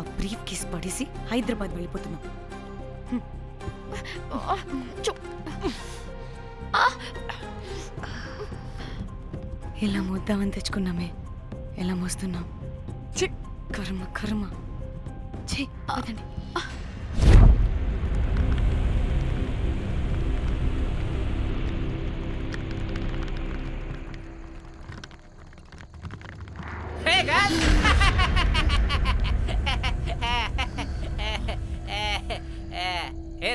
ఆ brief case పడేసి హైదరాబాద్ వెళ్ళిపోతున్నాం. చు. ఎలా మోద్దామని తెచ్చుకున్నామే? ఎలా మోస్తున్నాం! కర్మ కర్మ. ఛీ పదండి.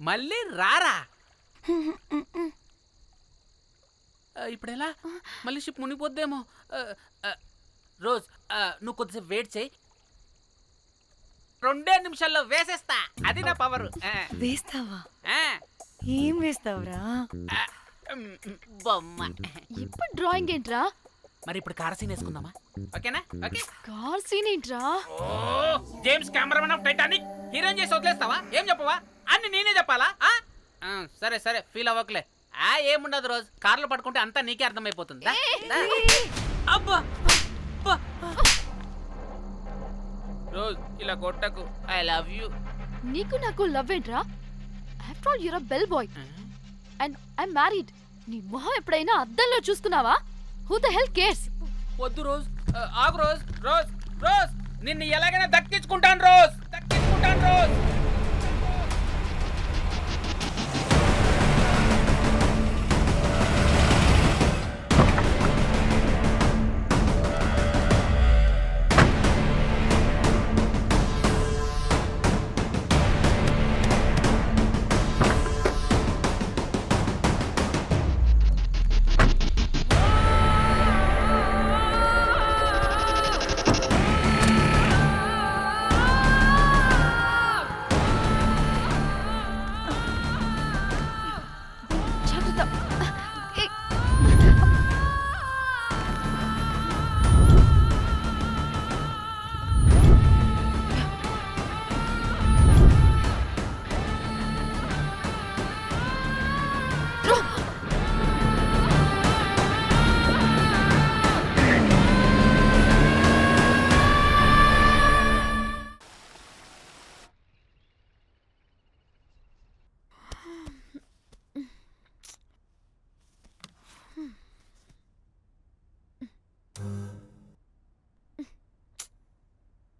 మళ్ళీ రారా? ఆ, ఇప్పుడు ఎలా మళ్ళీ షిప్ మునిగిపోద్దేమో. రోజ్ నువ్వు కొద్దిసేపు వెయిట్ చేయి. రెండే నిమిషాల్లో వేసేస్తా. అది నా పవర్ వేస్తావా? ఏం వేస్తావురా? బొమ్మ. ఇప్పుడు డ్రాయింగ్ ఏంట్రా? మరి ఇప్పుడు కార్ సీన్ వేసుకుందామా? ఓకేనా? ఓకే. కార్ సీన్ ఏంట్రా? ఓ James cameraman of Titanic heroine చేసి వదిలేస్తావా? ఏం చెప్పవా? అన్ని నేనే చెప్పాలా? ఆ? ఆ, సరే సరే ఫీల్ అవ్వకలే. ఆ ఏముండదు రోజు. కార్లో పడుకుంటే అంతా నీకే అర్థమైపోతుంది. దా, దా. అబ్బా! అబ్బా. రోజ్ ఇలా కొట్టకు. ఐ లవ్ యూ నీకు నాకు లవ్ ఏంట్రా? After all your bell boy and I married నీ మొహం ఎప్పుడైనా అద్దంలో చూసుకున్నావా? హూ ద హెల్ కేర్స్ వద్దు రోజ్. ఆగు రోజ్. రోజ్. రోజ్. నిన్ను ఎలాగైనా దక్కించుకుంటాను రోజ్. దక్కించుకుంటాను రోజ్.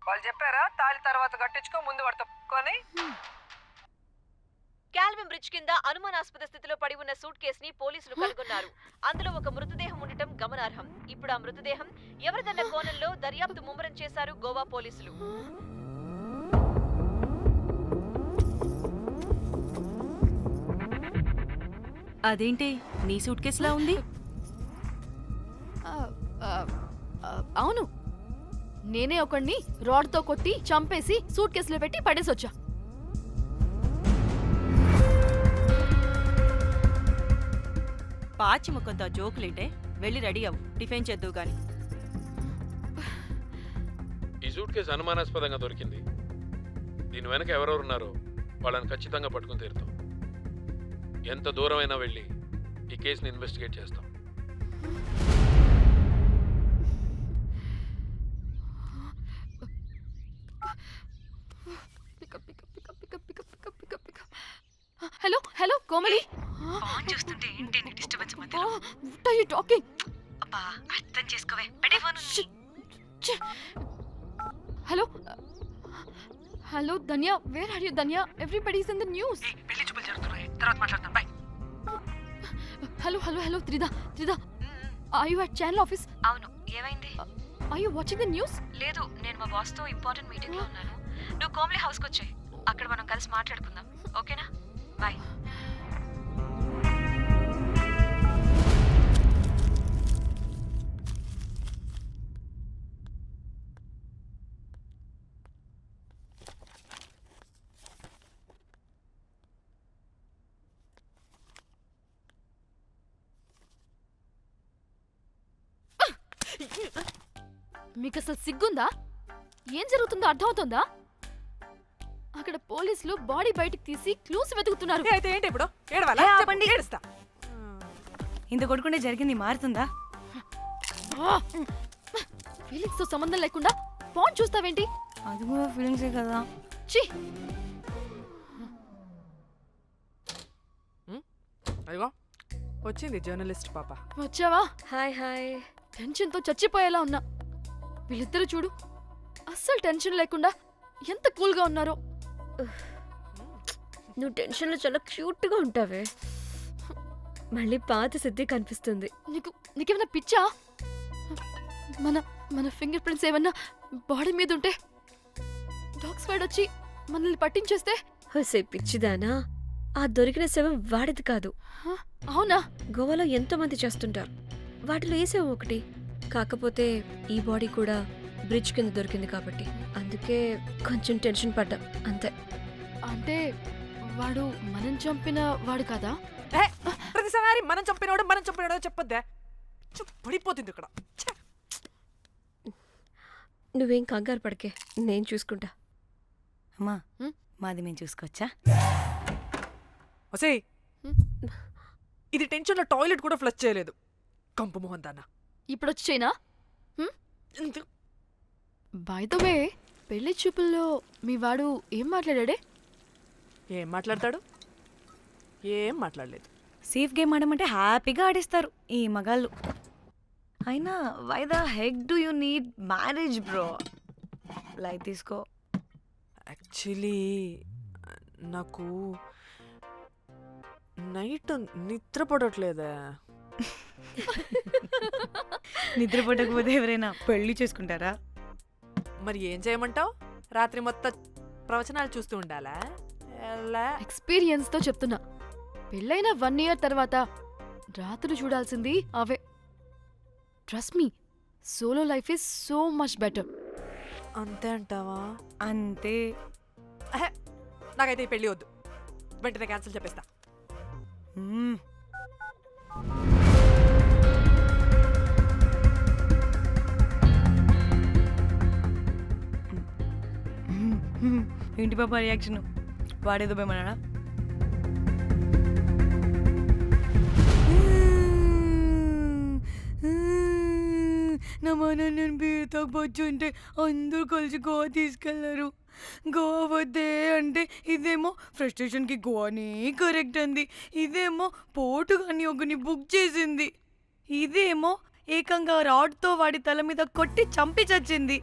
వాళ్ళు చెప్పారా? తాళి తర్వాత కట్టించుకో ముందు పడుకొని క్యాల్విన్ బ్రిడ్జ్ కింద అనుమానాస్పద స్థితిలో పడి ఉన్న సూట్ కేసుని పోలీసులు కనుగొన్నారు. అందులో ఒక మృతదేహం ఉండటం గమనార్హం. ఇప్పుడు ఆ మృతదేహం ఎవరిదన్న కోణంలో దర్యాప్తు ముమ్మరం చేశారు గోవా పోలీసులు. అదేంటి? నీ సూట్ కేసులా ఉంది? ఆ, ఆ, ఆ, అవును. నేనే ఒకడిని రాడ్తో కొట్టి చంపేసి సూట్ కేసులో పెట్టి పడేసొచ్చా. పాచి ముఖంతో జోకులేంటే వెళ్ళి రెడీ అవ్వు. టిఫిన్ చేద్దువు గాని. ఈ సూట్ కేసు అనుమానాస్పదంగా దొరికింది. దీని వెనక ఎవరెవరు ఉన్నారో వాళ్ళని ఖచ్చితంగా పట్టుకుని తీరుతాం. ఎంత దూరమైనా వెళ్ళి ఈ కేసుని ఇన్వెస్టిగేట్ చేస్తాం. కోమలి? ఫోన్ చూస్తుంటే ఏంటి డిస్టర్బెన్స్ మధ్యలో? వాట్ ఆర్ యు టాకింగ్ అబ్బా అర్థం చేసుకోవే. పెట్టే phone hello hello Dhanya where are you Dhanya? Everybody is in the news పెళ్ళి చూపులు జరుగుతున్నాయి. తర్వాత మాట్లాడతాం bye. Hello hello hello Tridha Tridha I you at channel office అవును ఏమైంది? I you watching the news లేదు నేను మా బాస్తో ఇంపార్టెంట్ మీటింగ్లో ఉన్నాను. నువ్వు కోమ్లీ హౌస్కి వచ్చాయి. అక్కడ మనం కలిసి మాట్లాడుకుందాం. ఓకేనా? బాయ్. మీకు అసలు సిగ్గుందా? ఏం జరుగుతుందో అర్థమవుతుందా? అక్కడ పోలీసులు బాడీ బయటికి తీసి క్లూస్ వెతుకుతున్నారు. అయితే ఏంటి ఇప్పుడు? ఏడవాలా. ఏడుస్తా. ఇంత కొడుకుంటే జరిగింది మారుతుందా? ఫీలింగ్స్తో సంబంధం లేకుండా ఫోన్ చూస్తావేంటి? అది కూడా ఫీలింగ్సే కదా. ఛీ! అదిగో వచ్చింది జర్నలిస్ట్ పాప. వచ్చావా? Hi hi. టెన్షన్తో చచ్చిపోయేలా ఉన్నా. వీళ్ళిద్దరూ చూడు అస్సలు టెన్షన్ లేకుండా ఎంత కూల్గా ఉన్నారో. నువ్వు టెన్షన్లో చాలా క్యూట్గా ఉంటావే. మళ్ళీ పాత సిద్ధి కనిపిస్తుంది. నీకు నీకేమైనా పిచ్చా? మన మన ఫింగర్ ప్రింట్స్ ఏమన్నా బాడీ మీద ఉంటే డాగ్ స్క్వాడ్ వచ్చి మనల్ని పట్టించేస్తే? హోసే పిచ్చిదానా? ఆ దొరికిన శవం వాడిది కాదు? అవునా? గోవాలో ఎంతో మంది చేస్తుంటారు. వాటిలో ఏ శవం ఒకటి? కాకపోతే ఈ బాడీ కూడా బ్రిడ్జ్ కింద దొరికింది కాబట్టి. అందుకే కొంచెం టెన్షన్ పడ్డా అంతే. అంటే వాడు మనం చంపిన వాడు కదా? ఏ, ప్రతిసారి మనం చంపినోడు మనం చంపినోడు చెప్పొద్దే. చు, పడిపోతుంది ఇక్కడ. ఛే. నువ్వేం కంగారు పడకే నేను చూసుకుంటా. అమ్మా? మాది మేము చూసుకోవచ్చా? ఒసేయ్ హ్మ్? ఇది టెన్షన్లో టాయిలెట్ కూడా ఫ్లష్ చేయలేదు. కంపు మొహం దాన్న ఇప్పుడు వచ్చి చైనా బై ద వే పెళ్ళి చూపుల్లో మీ వాడు ఏం మాట్లాడాడే? ఏం మాట్లాడతాడు? ఏం మాట్లాడలేదు. సేఫ్ గేమ్ ఆడమంటే హ్యాపీగా ఆడిస్తారు ఈ మగాళ్ళు. అయినా why the heck do you need marriage bro light తీసుకో. యాక్చువల్లీ నాకు నైట్ నిద్ర పడట్లేదే. నిద్రపోటకపోతే ఎవరైనా పెళ్ళి చేసుకుంటారా? మరి ఏం చేయమంటావు? రాత్రి మొత్తం ప్రవచనాలు చూస్తూ ఉండాలా? ఎలా? ఎక్స్పీరియన్స్తో చెప్తున్నా. పెళ్ళైన వన్ ఇయర్ తర్వాత రాత్రులు చూడాల్సింది అవే. Trust me solo life is so much better అంతే అంటావా? అంతే. అహే, నాకైతే ఈ పెళ్ళి వద్దు. వెంటనే క్యాన్సిల్ చెప్పేస్తా. మ్మ్. ఏంటి పాప రియాక్షన్ వాడేదో భయమన్నాడా నా మనం నేను బీరుతో అందరూ కలిసి గోవా తీసుకెళ్ళారు. గోవా వద్దే అంటే ఇదేమో ఫ్రస్ట్రేషన్కి గోవానే కరెక్ట్ అంది. ఇదేమో పోటు కానీ ఒకని బుక్ చేసింది. ఇదేమో ఏకంగా రాడ్తో వాడి తల మీద కొట్టి చంపి చచ్చింది.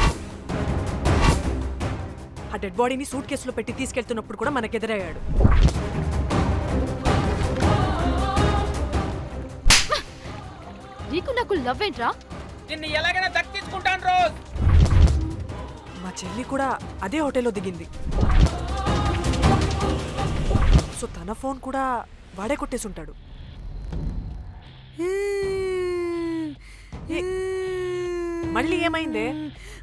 ఆ డెడ్ బాడీని సూట్ కేసులో పెట్టి తీసుకెళ్తున్నప్పుడు కూడా మనకెదురయ్యాడు నీకు నాకు లవ్ ఏంట్రా? నిన్ను ఎలాగైనా దక్కించుకుంటాను రోజ్. మా చెల్లి కూడా అదే హోటల్లో దిగింది. సో తన ఫోన్ కూడా వాడే కొట్టేసి ఉంటాడు. మళ్ళీ ఏమైందే?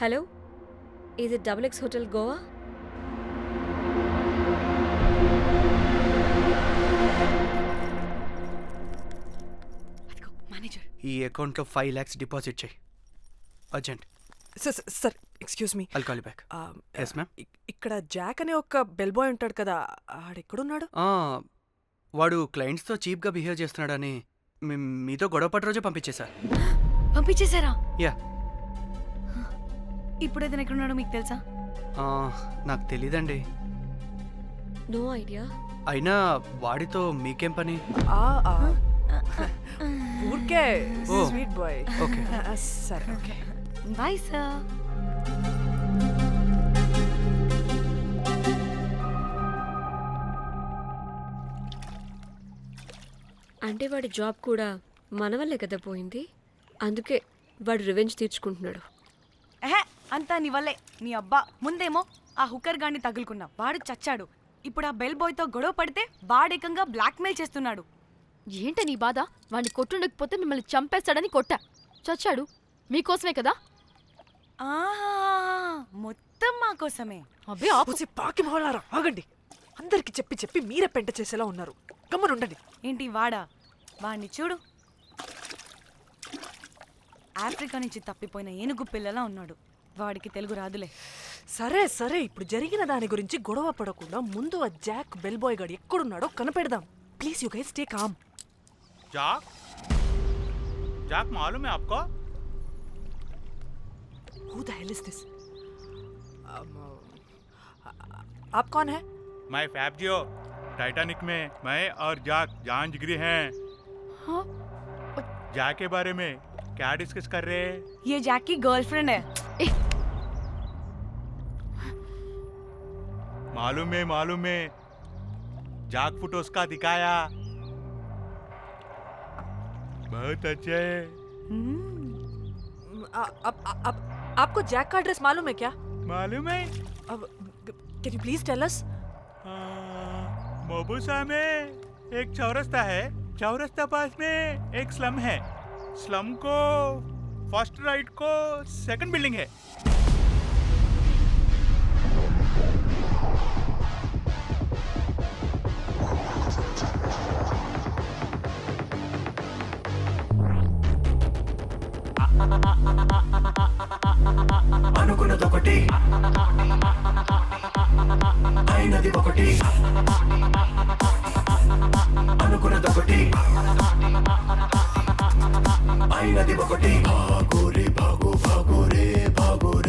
హలో ఇది double X hotel Goa? Manager. ఈ అకౌంట్లో ఫైవ్ ల్యాక్స్ డిపాజిట్ చేయి. Urgent. Sir sir excuse me. I'll call back yes ma'am ఇక్కడ జాక్ అనే ఒక బెల్ బాయ్ ఉంటాడు కదా ఆడెక్కడున్నాడు? వాడు క్లయింట్స్తో చీప్గా బిహేవ్ చేస్తున్నాడని మీ- మీతో గొడవ పడి రోజే పంపించేశా. పంపించేశారా? యా ఇప్పుడు అతను ఎక్కడున్నాడో మీకు తెలుసా? నాకు తెలీదండి. No idea. అయినా వాడితో మీకేం పని? ఆ, ఆ. ఊరికే ఓ. Sweet boy. ఓకే. సరే ఓకే. Bye sir. అంటే వాడి జాబ్ కూడా మన వల్లే కదా పోయింది? అందుకే వాడు రివెంజ్ తీర్చుకుంటున్నాడు. ఎహే అంతా నీ వల్లే. నీ అబ్బా ముందేమో ఆ హుకర్ గాన్ని తగులుకున్నా. వాడు చచ్చాడు. ఇప్పుడు ఆ బెల్ బాయ్తో గొడవ పడితే వాడేకంగా బ్లాక్మెయిల్ చేస్తున్నాడు. ఏంట నీ బాధ? వాడిని కొట్టుండకపోతే మిమ్మల్ని చంపేస్తాడని కొట్టా. చచ్చాడు. మీకోసమే కదా? మొత్తం మా కోసమే. అబ్బే ఆపు. పూసి పాకి మొహలారా ఆగండి. అందరికి చెప్పి చెప్పి మీరే పెంట చేసేలా ఉన్నారు. గమ్మనుండండి. ఏంటి వాడా? వాడిని చూడు. ఆఫ్రికా నుంచి తప్పిపోయిన ఏనుగు పిల్లలా ఉన్నాడు. వాడికి తెలుగు రాదులే సరే సరే ఇప్పుడు జరిగిన దాని గురించి గొడవ పడకుండా ముందు ఆ జాక్ బెల్ బాయ్ గడు ఎక్కడున్నాడో కనిపెడదాం please you guys take calm जाक जाक मालूम है आपको who the hell is this आप कौन है मैं फैब्जियो टाइटैनिक में मैं और जाक जान जिगरी हैं हाँ? जाक के बारे में क्या डिस्कस कर रहे हैं ये जैक की गर्लफ्रेंड है मालूम है मालूम है। जाग फोटोस का दिखाया। बहुत अच्छे है। हम्म, आप आप आपको जैक का एड्रेस मालूम है क्या? मालूम है। अब can you please tell us मोबुसा में एक चौरस्ता है। चौरस्ता पास में एक स्लम है। स्लम को फ़र्स्ट राइट को सेकंड बिल्डिंग है।